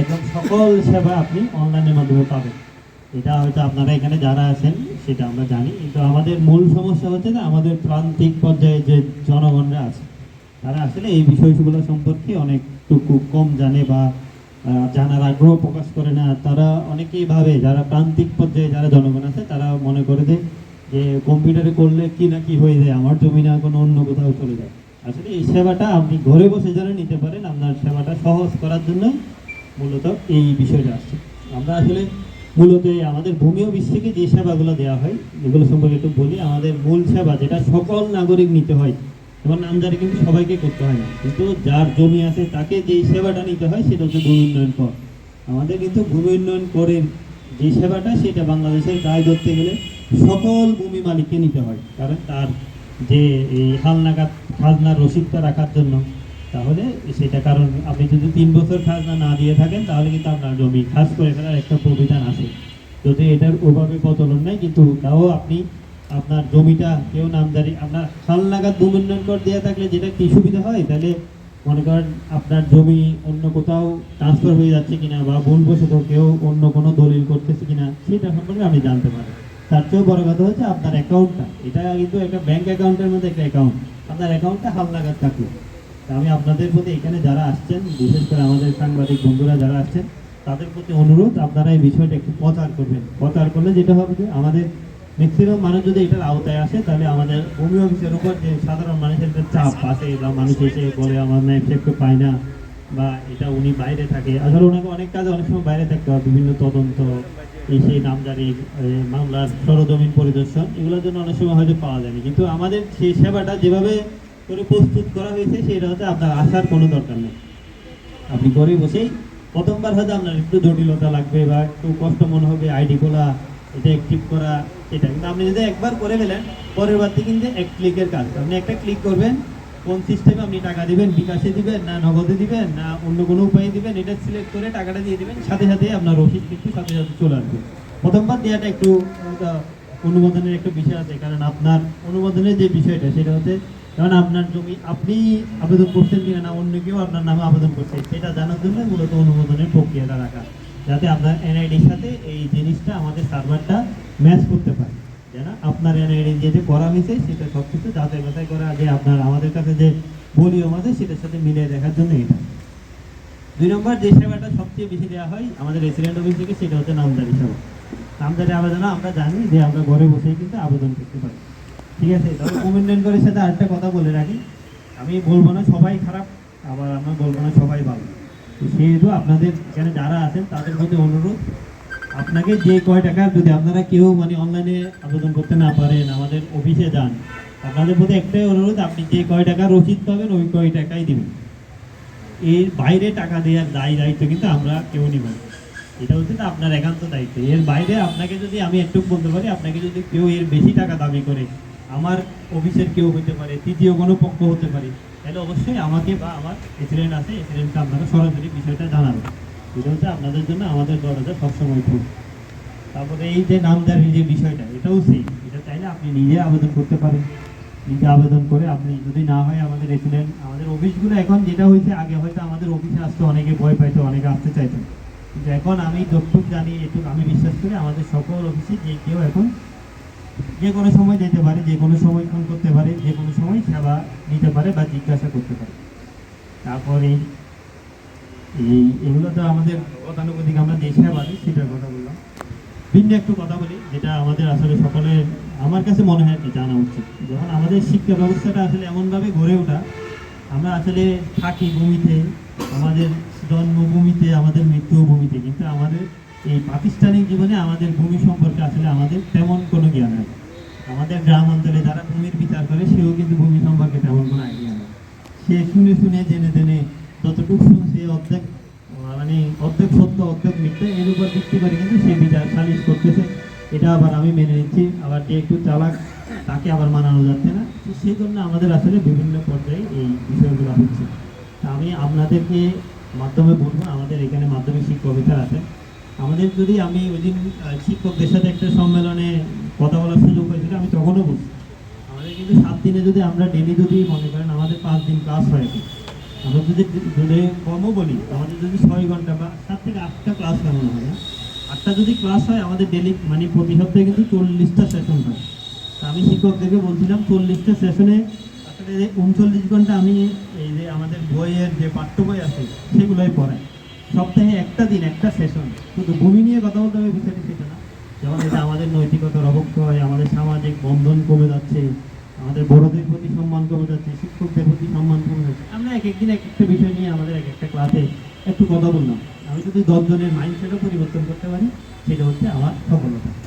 একদম সকল সেবা আপনি অনলাইনের মাধ্যমে পাবেন। এটা হয়তো আপনারা এখানে যারা আছেন, সেটা আমরা জানি। কিন্তু আমাদের মূল সমস্যা হচ্ছে যে আমাদের প্রান্তিক পর্যায়ে যে জনগণরা আছে, তারা আসলে এই বিষয়গুলো সম্পর্কে অনেকটুকু কম জানে বা জানার আগ্রহ প্রকাশ করে না। তারা অনেকেই ভাবে, যারা প্রান্তিক পর্যায়ে যারা জনগণ আছে, তারা মনে করে যে যে কম্পিউটারে করলে কি না কি হয়ে যায়, আমার জমি না, কোনো অন্য কোথাও চলে যায়। আসলে এই সেবাটা আপনি ঘরে বসে যারা নিতে পারেন, আপনার সেবাটা সহজ করার জন্য মূলত এই বিষয়টা আসছে। আমরা আসলে মূলত আমাদের ভূমি অফিস থেকে যে সেবাগুলো দেওয়া হয়, এগুলো সম্পর্কে একটু বলি। আমাদের মূল সেবা যেটা সকল নাগরিক নিতে হয় যেমন নামজারি কিন্তু সবাইকে করতে হয় না। কিন্তু যার জমি আছে তাকে যে সেবাটা নিতে হয়, সেটা হচ্ছে ভূমি উন্নয়ন কর। আমাদের কিন্তু ভূমি উন্নয়ন করের যে সেবাটা, সেটা বাংলাদেশের গায়ে ধরতে গেলে সকল ভূমি মালিককে নিতে হয়। কারণ তার যে এই হালনাগাদ খাজনার রসিদটা রাখার জন্য তাহলে সেটা কারণ আপনি যদি তিন বছর খাজনা না দিয়ে থাকেন, তাহলে কিন্তু আপনার জমি খাস করে ফেলার একটা প্রবিধান আছে। যদি এটার ওভাবে প্রচলন নাই, কিন্তু তাও আপনি আপনার জমিটা কেউ নামজারি আপনার খাল নাগাদ ভূমি উন্নয়ন কর দেওয়া থাকলে যেটা কি সুবিধা হয়? তাহলে মনে করেন আপনার জমি অন্য কোথাও ট্রান্সফার হয়ে যাচ্ছে কিনা বা ভুলবশত কেউ অন্য কোনো দলিল করতেছে কিনা, সেটা সম্পর্কে আপনি জানতে পারেন। তার চেয়েও বড় কথা হচ্ছে আপনার অ্যাকাউন্টটা এটা কিন্তু একটা ব্যাংক অ্যাকাউন্টের মধ্যে একটা অ্যাকাউন্ট আপনার অ্যাকাউন্টটা হাল নাগাদ থাকল। আমি আপনাদের প্রতি এখানে যারা আসছেন বিশেষ করে আমাদের সাংবাদিক বন্ধুরা যারা আসছেন তাদের প্রতি অনুরোধ আপনারা এই বিষয়টা একটু প্রচার করবেন। প্রচার করলে যেটা হবে যে আমাদের ম্যাক্সিমাম মানুষ যদি এটার আওতায় আসে তাহলে আমাদের ভূমি অফিসের উপর যে সাধারণ মানুষের যে চাপ আছে বা মানুষ এসে বলে আমার ম্যাপ একটু পায় না বা এটা উনি বাইরে থাকে। আসলে ওনাকে অনেক কাজে অনেক সময় বাইরে থাকতে হয় বিভিন্ন তদন্ত এই সেই নামজারি এ, মামলার সরজমিন পরিদর্শন এগুলোর জন্য অনেক সময় হয়তো পাওয়া যায়নি। কিন্তু আমাদের সেই সেবাটা যেভাবে করে প্রস্তুত করা হয়েছে, সেটা হচ্ছে আপনার আসার কোনো দরকার নেই। আপনি ঘরে বসেই প্রথমবার হয়তো আপনার একটু জটিলতা লাগবে বা একটু কষ্ট মনে হবে, আইডি খোলা, এটা অ্যাক্টিভ করা, এটা। কিন্তু আপনি যদি একবার করে ফেলেন, পরের বার থেকে কিন্তু এক ক্লিকের কাজ। আপনি একটা ক্লিক করবেন, কোন সিস্টেমে আপনি টাকা দিবেন, বিকাশে দিবেন, না নগদে দিবেন, না অন্য কোনো উপায়ে দিবেন, এটা সিলেক্ট করে টাকাটা দিয়ে দিবেন, সাথে সাথে আপনার রসিদ কিন্তু সাথে সাথে চলে আসবে। প্রথমবার দেওয়াটা একটু অনুমোদনের একটা বিষয় আছে, কারণ আপনার অনুমোদনের যে বিষয়টা, সেটা হচ্ছে কারণ আপনার জমি, আপনি আবেদন করছেন কিনা না, অন্য কেউ আপনার নামে আবেদন করছে, সেটা জানার জন্য মূলত অনুমোদনের প্রক্রিয়াটা রাখা, যাতে আপনার এনআইডির সাথে এই জিনিসটা আমাদের সার্ভারটা ম্যাচ করতে পারে। যেন আপনার এনআইডি যে যে করা হয়েছে, সেটা সব কিছু যাচাই বাছাই করা যে আপনার আমাদের কাছে যে ভলিউম আছে, সেটার সাথে মিলিয়ে দেখার জন্য এটা। দুই নম্বর, যে সেবাটা সবচেয়ে বেশি দেওয়া হয় আমাদের রেসিডেন্ট অফিস থেকে, সেটা হচ্ছে নামদারি সেবা। নামদারি আবেদন আমরা জানি যে আমরা ঘরে বসেই কিন্তু আবেদন করতে পারি। ঠিক আছে তবে কমিউনিয়ন করের সাথে আরেকটা কথা বলে রাখি। আমি বলব না সবাই খারাপ, আবার আমরা বলব না সবাই ভালো। তো সেহেতু আপনাদের এখানে যারা আছেন, তাদের প্রতি অনুরোধ, আপনাকে যে কয় টাকা যদি আপনারা কেউ মানে অনলাইনে আবেদন করতে না পারেন, আমাদের অফিসে যান, আপনাদের প্রতি একটাই অনুরোধ, আপনি যে কয় টাকা রসিদ পাবেন, ওই কয় টাকাই দেবেন। এর বাইরে টাকা দেওয়ার দায়, দায়িত্ব কিন্তু আমরা কেউ নিব। এটা হচ্ছে না আপনার একান্ত দায়িত্ব। এর বাইরে আপনাকে যদি আমি একটু বলতে পারি, আপনাকে যদি কেউ এর বেশি টাকা দাবি করে আমার অফিসের কেউ হতে পারে, তৃতীয় কোনো পক্ষ হতে পারে, তাহলে অবশ্যই আমাকে বা আমার এসিডেন্ট আছে এসিডেন্টকে আপনারা সরাসরি বিষয়টা জানাবেন। এটা হচ্ছে আপনাদের জন্য আমাদের দরজা সবসময় খুব তারপরে এই যে নামদারির যে বিষয়টা, এটাও সেই এটা চাইলে আপনি নিজে আবেদন করতে পারেন। নিজে আবেদন করে আপনি যদি না হয় আমাদের রেসিডেন্ট আমাদের অফিসগুলো এখন যেটা হয়েছে, আগে হয়তো আমাদের অফিসে আসতে, অনেকে ভয় পাইতো, অনেকে আসতে চাইতো। কিন্তু এখন আমি যতটুকু জানি, এটুকু আমি বিশ্বাস করি, আমাদের সকল অফিসে যে কেউ এখন যে কোনো সময় যেতে পারে, যে কোনো সময় ফোন করতে পারে, যে কোনো সময় সেবা নিতে পারে বা জিজ্ঞাসা করতে পারে। তারপরে এই, এগুলো তো আমাদের গতানুগতিক আমরা যে সেবা দিই সেটার কথা বললাম। ভিন্ন একটু কথা বলি, যেটা আমাদের আসলে সকলের, আমার কাছে মনে হয় জানা উচিত। যখন আমাদের শিক্ষা ব্যবস্থাটা আসলে এমনভাবে গড়ে ওঠা, আমরা আসলে থাকি ভূমিতে, আমাদের জন্মভূমিতে, আমাদের মৃত্যুভূমিতে, কিন্তু আমাদের এই প্রাতিষ্ঠানিক জীবনে আমাদের ভূমি সম্পর্কে আসলে আমাদের তেমন কোনো জ্ঞান নেই। আমাদের গ্রাম অঞ্চলে যারা ভূমির বিচার করে, সেও কিন্তু ভূমি সম্পর্কে তেমন কোনো আইডিয়া নেই। সে শুনে শুনে, জেনে জেনে যতটুকু শুনছে, অর্ধেক মানে অর্ধেক সত্য, অর্ধেক মিথ্যা, এর উপর ভিত্তি করে কিন্তু সে বিচার সালিশ করতেছে। এটা আবার আমি মেনে নিচ্ছি, আবার যে একটু চালাক, তাকে আবার মানানো যাচ্ছে না। তো সেই জন্য আমাদের আসলে বিভিন্ন পর্যায়ে এই বিষয়গুলো হচ্ছে। তা আমি আপনাদেরকে মাধ্যমে বলব, আমাদের এখানে মাধ্যমিক শিক্ষক অফিসার আছেন। আমাদের যদি আমি ওই দিন শিক্ষকদের সাথে একটা সম্মেলনে কথা বলার সুযোগ হয়েছিল, আমি তখনও বলছি। আমাদের কিন্তু সাত দিনে যদি আমরা ডেলি যদি মনে করেন আমাদের পাঁচ দিন ক্লাস হয় আমরা যদি যদি কমও বলি, আমাদের যদি ছয় ঘণ্টা বা সাত থেকে আটটা ক্লাস কেমন হয় না আটটা যদি ক্লাস হয়, আমাদের ডেলি মানে প্রতি সপ্তাহে কিন্তু চল্লিশটা সেশন হয়। তা আমি শিক্ষকদেরকে বলছিলাম, চল্লিশটা সেশনে আসলে উনচল্লিশ ঘণ্টা আমি এই যে আমাদের বইয়ের যে পাঠ্য বই আছে, সেগুলোই পড়াই। সপ্তাহে একটা দিন, একটা সেশন কিন্তু ভূমি নিয়ে কথা বলতে হবে, বিষয়টি সেটা না। যেমন এটা আমাদের নৈতিকতার অবক্ষয়, আমাদের সামাজিক বন্ধন কমে যাচ্ছে, আমাদের বড়দের প্রতি সম্মান কমে যাচ্ছে, শিক্ষকদের প্রতি সম্মান কমে যাচ্ছে। আমরা এক একদিন এক একটা বিষয় নিয়ে আমাদের এক একটা ক্লাসে একটু কথা বললাম। আমি যদি দশজনের মাইন্ডসেটও পরিবর্তন করতে পারি, সেটা হচ্ছে আমার সফলতা।